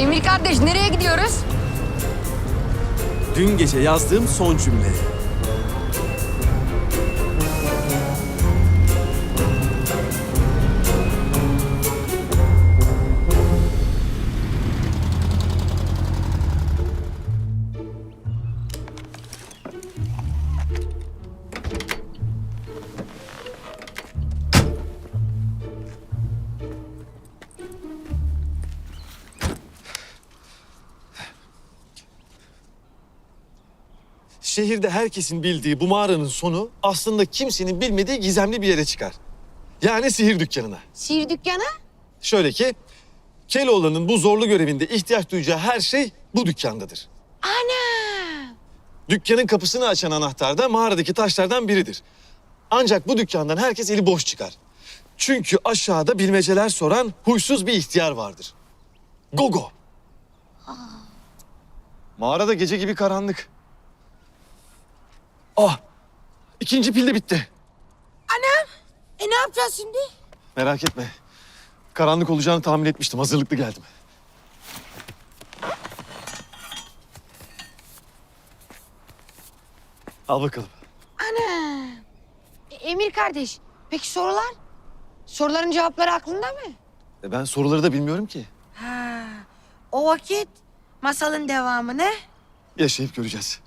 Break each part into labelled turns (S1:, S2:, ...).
S1: Emir kardeş nereye gidiyoruz?
S2: Dün gece yazdığım son cümle.
S3: Şehirde herkesin bildiği bu mağaranın sonu aslında kimsenin bilmediği gizemli bir yere çıkar. Yani sihir dükkanına.
S1: Sihir dükkanı?
S3: Şöyle ki Keloğlan'ın bu zorlu görevinde ihtiyaç duyacağı her şey bu dükkandadır.
S1: Ana!
S3: Dükkanın kapısını açan anahtar da mağaradaki taşlardan biridir. Ancak bu dükkandan herkes eli boş çıkar. Çünkü aşağıda bilmeceler soran huysuz bir ihtiyar vardır. Gogo. Mağarada gece gibi karanlık. Ah! ikinci pil de bitti.
S1: E ne yapacağız şimdi?
S3: Merak etme. Karanlık olacağını tahmin etmiştim. Hazırlıklı geldim. Al bakalım.
S1: Ana! E, Emir kardeş, peki sorular? Soruların cevapları aklında mı?
S3: E ben soruları da bilmiyorum ki.
S1: Ha, o vakit masalın devamını
S3: Yaşayıp göreceğiz.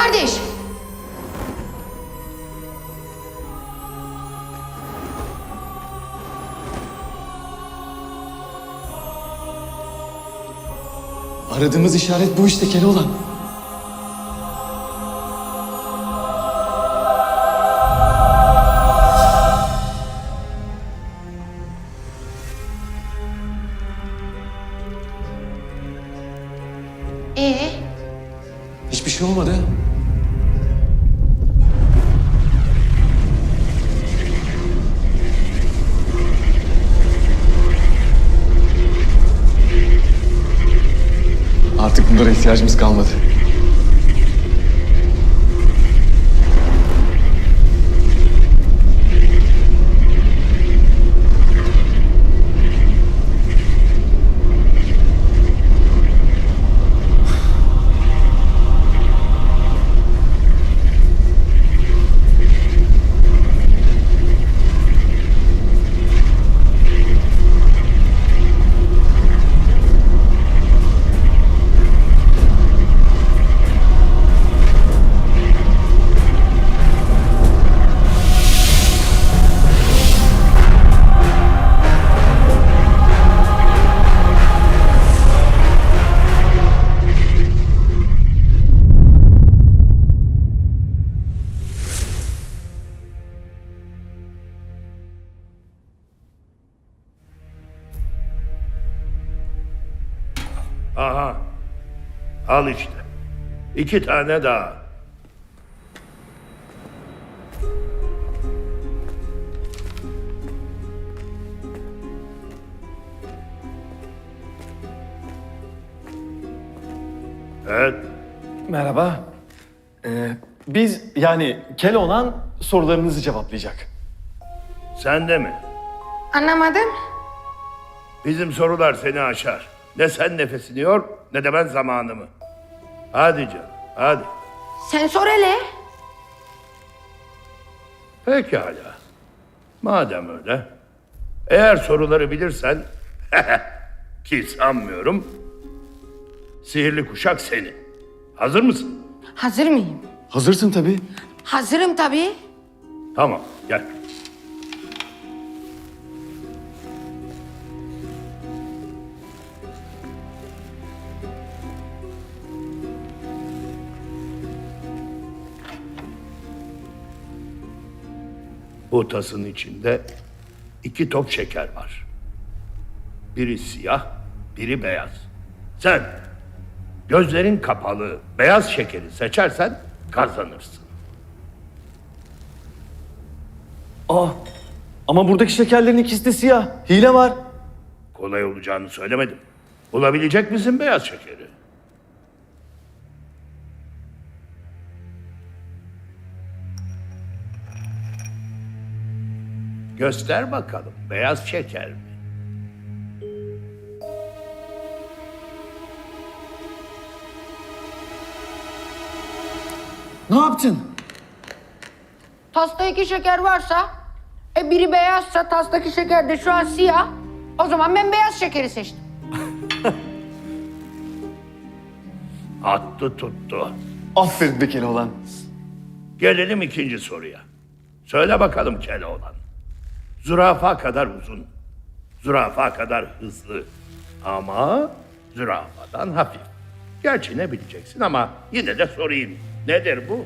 S1: Kardeş!
S3: Aradığımız işaret bu işte Keloğlan.
S1: Ee,
S3: Hiçbir şey olmadı. Artık bunlara ihtiyacımız kalmadı.
S4: Aha. Al işte. İki tane daha. Evet.
S3: Merhaba. Ee, biz yani Keloğlan sorularınızı cevaplayacak.
S4: Sen de mi?
S1: anlamadım.
S4: Bizim sorular seni aşar. Ne sen nefesini yor ne de ben zamanımı. Hadi canım hadi.
S1: Sen sor hele.
S4: Pekala. Madem öyle. Eğer soruları bilirsen ki sanmıyorum. Sihirli kuşak senin. Hazır mısın?
S1: Hazır mıyım?
S3: Hazırsın tabii.
S1: Hazırım tabii.
S4: Tamam gel. Bu tasın içinde iki top şeker var. Biri siyah, biri beyaz. Sen gözlerin kapalı beyaz şekeri seçersen kazanırsın.
S3: Aa, ama buradaki şekerlerin ikisi de siyah. Hile var.
S4: Kolay olacağını söylemedim. Bulabilecek misin beyaz şekeri? Göster bakalım beyaz şeker mi?
S3: Ne yaptın?
S1: Tasta iki şeker varsa, e biri beyazsa tastaki şeker de şu an siyah. O zaman ben beyaz şekeri seçtim.
S4: Attı tuttu.
S3: Aferin be Keloğlan.
S4: Gelelim ikinci soruya. Söyle bakalım Keloğlan. Zürafa kadar uzun, zürafa kadar hızlı ama zürafadan hafif. Gerçi ne bileceksin ama yine de sorayım. Nedir bu?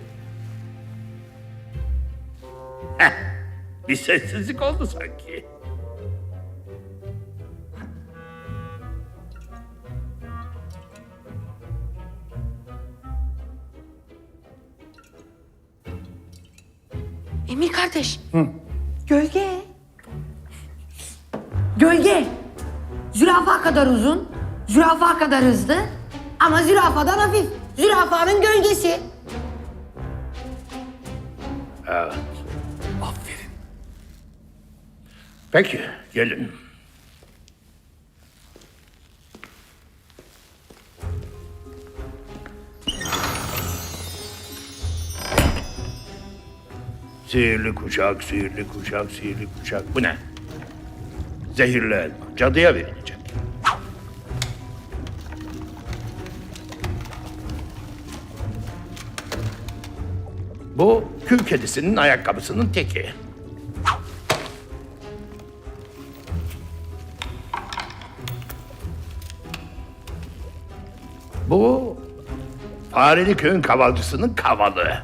S4: Heh, bir sessizlik oldu sanki.
S1: Emir kardeş. Gölge. Gölge. Zürafa kadar uzun, zürafa kadar hızlı ama zürafadan hafif. Zürafanın gölgesi.
S4: Evet.
S3: Aferin.
S4: Peki gelin. Sihirli kuşak, sihirli kuşak, sihirli kuşak. Bu ne? Zehirli elma. Cadıya verilecek. Bu kül kedisinin ayakkabısının teki. Bu fareli köyün kavalcısının kavalı.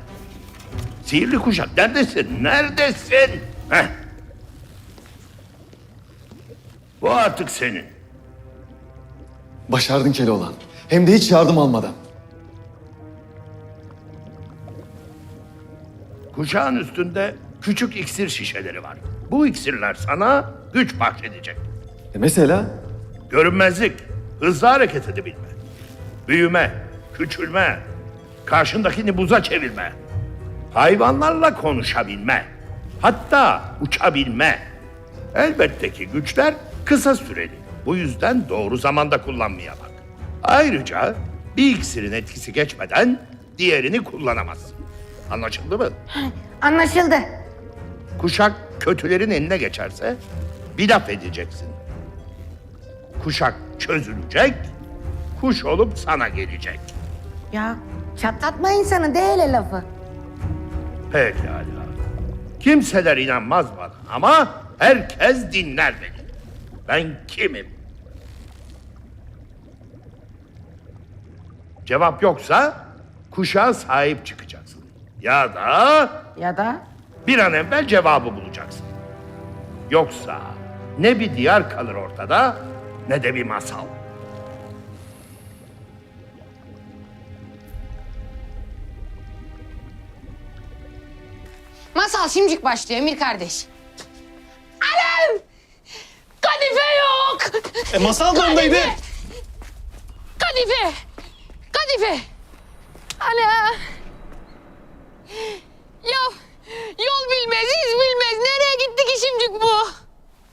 S4: Sihirli kuşak neredesin? Neredesin? Heh. Bu artık senin.
S3: Başardın Keloğlan. Hem de hiç yardım almadan.
S4: Kuşağın üstünde küçük iksir şişeleri var. Bu iksirler sana güç bahşedecek.
S3: E mesela?
S4: Görünmezlik, hızlı hareket edebilme, büyüme, küçülme, karşındakini buza çevirme, hayvanlarla konuşabilme, hatta uçabilme. Elbette ki güçler kısa süreli. Bu yüzden doğru zamanda kullanmaya bak. Ayrıca bir iksirin etkisi geçmeden diğerini kullanamazsın. Anlaşıldı mı?
S1: Anlaşıldı.
S4: Kuşak kötülerin eline geçerse bir laf edeceksin. Kuşak çözülecek, kuş olup sana gelecek.
S1: Ya çatlatma insanı de hele lafı.
S4: Pekala. Kimseler inanmaz bana ama herkes dinler beni. Ben kimim? Cevap yoksa kuşağa sahip çıkacaksın. Ya da
S1: Ya da
S4: bir an evvel cevabı bulacaksın. Yoksa ne bir diyar kalır ortada ne de bir masal.
S1: masal şimdicik başlıyor Emir kardeş. Yok!
S3: E masal da ondaydı.
S1: Kadife! Kadife! Ana! Ya yol bilmez, iz bilmez. Nereye gitti ki şimdicik bu?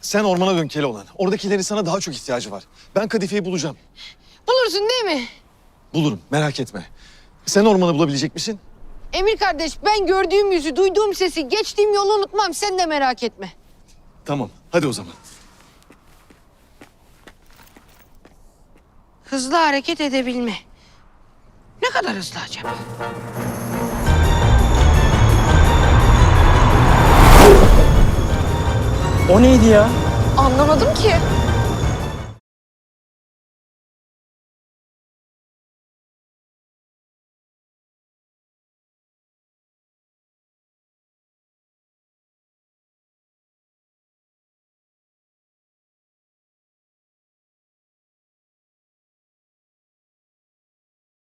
S3: Sen ormana dön Keloğlan. Oradakilerin sana daha çok ihtiyacı var. Ben Kadife'yi bulacağım.
S1: Bulursun değil mi?
S3: Bulurum merak etme. Sen ormanı bulabilecek misin?
S1: Emir kardeş ben gördüğüm yüzü, duyduğum sesi, geçtiğim yolu unutmam. Sen de merak etme.
S3: Tamam hadi o zaman.
S1: Hızlı hareket edebilme. Ne kadar hızlı acaba?
S5: O neydi ya?
S1: Anlamadım ki.